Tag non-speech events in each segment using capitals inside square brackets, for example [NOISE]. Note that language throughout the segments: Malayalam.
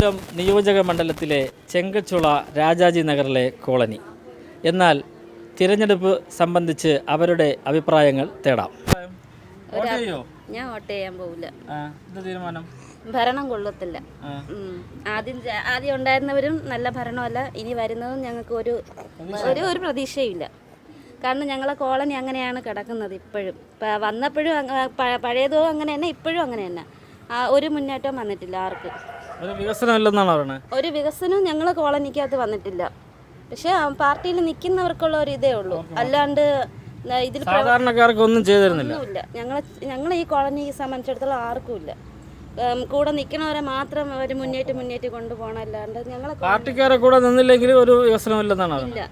തിരുവനന്തപുരം നിയോജക മണ്ഡലത്തിലെ ചെങ്കച്ചുള രാജാജി നഗറിലെ കോളനി. എന്നാൽ തിരഞ്ഞെടുപ്പ് സംബന്ധിച്ച് അവരുടെ അഭിപ്രായങ്ങൾ തേടാം. ഞാൻ വോട്ട് ചെയ്യാൻ പോവില്ല. തീരുമാനം? ഭരണം കൊള്ളത്തില്ല. ആദ്യം ആദ്യം ഉണ്ടായിരുന്നവരും നല്ല ഭരണമല്ല ഇനി വരുന്നതും ഞങ്ങൾക്ക് ഒരു ഒരു ഒരു പ്രതീക്ഷയില്ല. കാരണം ഞങ്ങളെ കോളനി അങ്ങനെയാണ് കിടക്കുന്നത് ഇപ്പോഴും. വന്നപ്പോഴും പഴയതോ അങ്ങനെ തന്നെ ഇപ്പോഴും അങ്ങനെ തന്നെ ഒരു മുന്നേറ്റവും വന്നിട്ടില്ല ആർക്കും. ഒരു വികസനം ഇല്ലെന്നാണ് പറയുന്നത് ഒരു വികസനവും ഞങ്ങളെ കോളനിക്കകത്ത് വന്നിട്ടില്ല. പക്ഷേ പാർട്ടിയിൽ നിൽക്കുന്നവർക്കുള്ള ഒരു ഇതേ ഉള്ളൂ. അല്ലാണ്ട് ഇതിൽ സാധാരണക്കാർക്ക് ഒന്നും ചെയ്തിരുന്നില്ല. ഞങ്ങളെ ഞങ്ങളെ ഈ കോളനിയെ സംബന്ധിച്ചിടത്തോളം ആർക്കും ഇല്ല. കൂടെ നിൽക്കണവരെ മാത്രം അവർ മുന്നേറ്റ് മുന്നേറ്റ് കൊണ്ടുപോകണമല്ലാണ്ട് ഞങ്ങളെ കോ- പാർട്ടിക്കാരെ കൂടെ നിന്നില്ലെങ്കിൽ ഒരു വികസനം ഇല്ലെന്നാണ് ഇല്ല.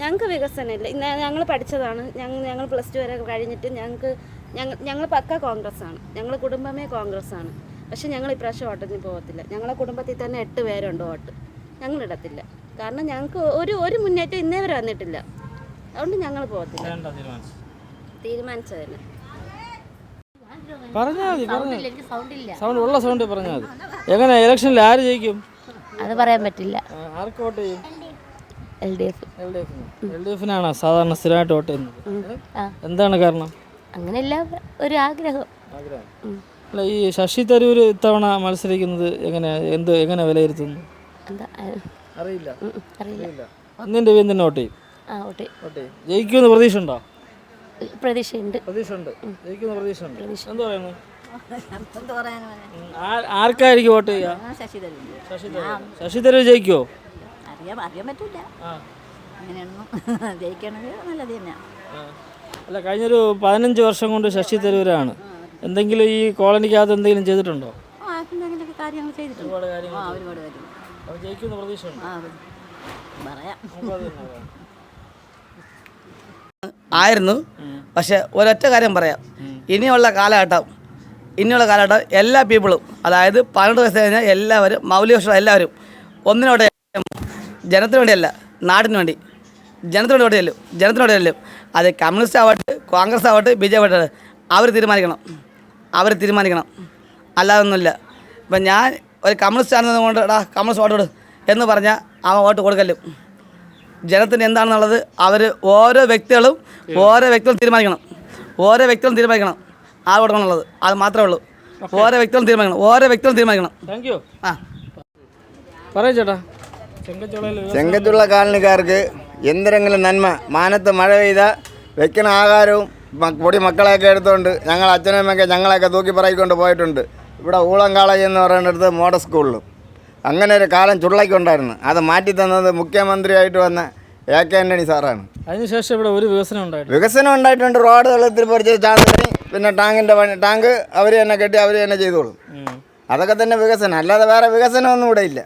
ഞങ്ങൾക്ക് വികസനമില്ല ഇന്ന് ഞങ്ങൾ പഠിച്ചതാണ്. ഞങ്ങൾ ഞങ്ങൾ പ്ലസ് ടു വരെ കഴിഞ്ഞിട്ട് ഞങ്ങൾക്ക് ഞങ്ങൾ ഞങ്ങൾ പക്ക കോൺഗ്രസ് ആണ് ഞങ്ങളുടെ കുടുംബമേ കോൺഗ്രസ് ആണ് പക്ഷെ ഞങ്ങൾ ഇപ്രാവശ്യം ഓട്ടത്തിന് പോകത്തില്ല. ഞങ്ങളെ കുടുംബത്തിൽ തന്നെ എട്ട് പേരുണ്ട് ഓട്ട്. ഞങ്ങളിടത്തില്ല കാരണം ഞങ്ങൾക്ക് ഒരു ഒരു മുന്നേറ്റം ഇന്നേ വരെ വന്നിട്ടില്ല. അതുകൊണ്ട് ഞങ്ങൾ പോകത്തില്ല. വേണ്ട തീരുമാനിച്ചു തീരുമാനിച്ചതന്നെ പറഞ്ഞാൽ മതി സൗണ്ട് ഉള്ള സൗണ്ട് പറഞ്ഞാൽ മതി. എങ്ങനെ ഇലക്ഷനിൽ ആര് ജയിക്കും? അത് പറയാൻ പറ്റില്ല. ആർക്ക് വോട്ട് ചെയ്യും? L D F. L D എഫിന്. എൽ ഡി എഫിനാണ് സാധാരണ സ്ഥിരമായിട്ട് വോട്ട് ചെയ്യുന്നത്? എന്താണ് കാരണം? അങ്ങനെയല്ല ഒരു ആഗ്രഹം. ഉം. അല്ല ഈ ശശി തരൂർ ഇത്തവണ മത്സരിക്കുന്നത് എങ്ങനെ എന്ത് എങ്ങനെ വിലയിരുത്തുന്നു? എന്താ അറിയില്ല. അറിയില്ല. അന്നിന്റെ പേര് തന്നെ വോട്ട് ചെയ്യും? ആ ഓട്ടെ വോട്ട് ചെയ്യും. ജയിക്കുമെന്ന് പ്രതീക്ഷ ഉണ്ടോ പ്രതീക്ഷയുണ്ട്. പ്രതീക്ഷ ഉണ്ട് ജയിക്കുന്ന പ്രതീക്ഷ ഉണ്ട് എന്താ പറയുന്നു ഉം, ആ- ആർക്കായിരിക്കും വോട്ട് ചെയ്യുക? ശശി തരൂർ ശശി തരൂർ ശശി തരൂർ ജയിക്കുമോ അറിയാൻ അറിയാൻ പറ്റില്ല ആ. അങ്ങനെയൊന്നും [LAUGHS] ജയിക്കണത് നല്ലത് തന്നെയാണ് ആ. അല്ല കഴിഞ്ഞൊരു പതിനഞ്ച് വർഷം കൊണ്ട് ശശി തരൂരാണ്. എന്തെങ്കിലും ഈ കോളനിക്കകത്ത് എന്തെങ്കിലും ചെയ്തിട്ടുണ്ടോ? ആ എന്തെങ്കിലുമൊക്കെ കാര്യങ്ങൾ ചെയ്തിട്ടുണ്ട്. ഒരുപാട് കാര്യങ്ങൾ ആ ഒരുപാട് കാര്യം അപ്പോൾ ആ പറയാം. [LAUGHS] ആയിരുന്നു. പക്ഷെ ഒരൊറ്റ കാര്യം പറയാം. ഇനിയുള്ള കാലഘട്ടം ഇനിയുള്ള കാലഘട്ടം എല്ലാ പീപ്പിളും അതായത് പന്ത്രണ്ട് വയസ്സ് കഴിഞ്ഞാൽ എല്ലാവരും മൗലികോഷ എല്ലാവരും ഒന്നിനോട് ജനത്തിന് വേണ്ടിയല്ല നാടിന് വേണ്ടി ജനത്തിനോട് വേണ്ടി ചെല്ലും ജനത്തിനോട് ചെല്ലും അത് കമ്മ്യൂണിസ്റ്റ് ആവട്ടെ കോൺഗ്രസ് ആവട്ടെ ബി ജെ പി ആവട്ടെ അവർ തീരുമാനിക്കണം. അവർ തീരുമാനിക്കണം. അല്ലാതൊന്നുമില്ല. ഇപ്പം ഞാൻ ഒരു കമ്മ്യൂണിസ്റ്റ് ആണെന്ന് കൊണ്ട് എടാ കമ്മ്യൂണിസ്റ്റ് വോട്ട് കൊടു എന്ന് പറഞ്ഞാൽ അവൻ വോട്ട് കൊടുക്കല്ലും ജനത്തിന് എന്താണെന്നുള്ളത് അവർ ഓരോ വ്യക്തികളും ഓരോ വ്യക്തികളും തീരുമാനിക്കണം. ഓരോ വ്യക്തികളും തീരുമാനിക്കണം. ആ കൊടുക്കണുള്ളത് അത് മാത്രമേ ഉള്ളൂ. ഓരോ വ്യക്തികളും തീരുമാനിക്കണം. ഓരോ വ്യക്തികളും തീരുമാനിക്കണം. താങ്ക് യു ആ. പറയൂ ചേട്ടാ. ചെങ്കച്ചുള്ള ചെങ്കത്തുള്ള കാലനിക്കാർക്ക് എന്തെങ്കിലും നന്മ മാനത്ത് മഴ പെയ്ത വെക്കണ ആഹാരവും പൊടി മക്കളെയൊക്കെ എടുത്തുകൊണ്ട് ഞങ്ങൾ അച്ഛനമ്മയൊക്കെ ഞങ്ങളെയൊക്കെ തൂക്കി പറയിക്കൊണ്ട് പോയിട്ടുണ്ട്. ഇവിടെ ഊളം കോളേജ് എന്ന് പറയുന്നിടത്ത് മോഡൽ സ്കൂളിലും. അങ്ങനെ ഒരു കാലം ചുള്ളയ്ക്കുണ്ടായിരുന്നു അത് മാറ്റി തന്നത് മുഖ്യമന്ത്രിയായിട്ട് വന്ന എ കെ ആന്റണി സാറാണ്. അതിനുശേഷം ഇവിടെ ഒരു വികസനം ഉണ്ടായിട്ടില്ല. വികസനം ഉണ്ടായിട്ടുണ്ട്. റോഡ് വെള്ളത്തിൽ പൊറിച്ച് ചാന്തണി പിന്നെ ടാങ്കിന്റെ പണി ടാങ്ക് അവർ തന്നെ കെട്ടി അവർ തന്നെ ചെയ്തോളും. അതൊക്കെ തന്നെ വികസനം. അല്ലാതെ വേറെ വികസനമൊന്നും ഇവിടെ ഇല്ല.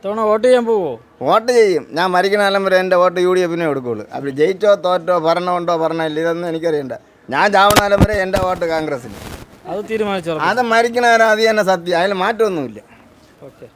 ഇത്തവണ വോട്ട് ചെയ്യാൻ പോവോ? വോട്ട് ചെയ്യും. ഞാൻ മരിക്കുന്ന കാലം വരെ എന്റെ വോട്ട് യു ഡി എഫിനെ കൊടുക്കുള്ളൂ അപ്പോൾ ജയിച്ചോ തോറ്റോ ഭരണമുണ്ടോ ഭരണമില്ല ഇതൊന്നും എനിക്കറിയണ്ട. ഞാൻ ചാവണാലും വരെ എന്റെ വോട്ട് കോൺഗ്രസ്സിന്. അത് തീരുമാനിച്ചോ? അത് മരിക്കുന്ന കാലം അത് തന്നെ സത്യം. അതിൽ മാറ്റമൊന്നുമില്ല. ഓക്കെ.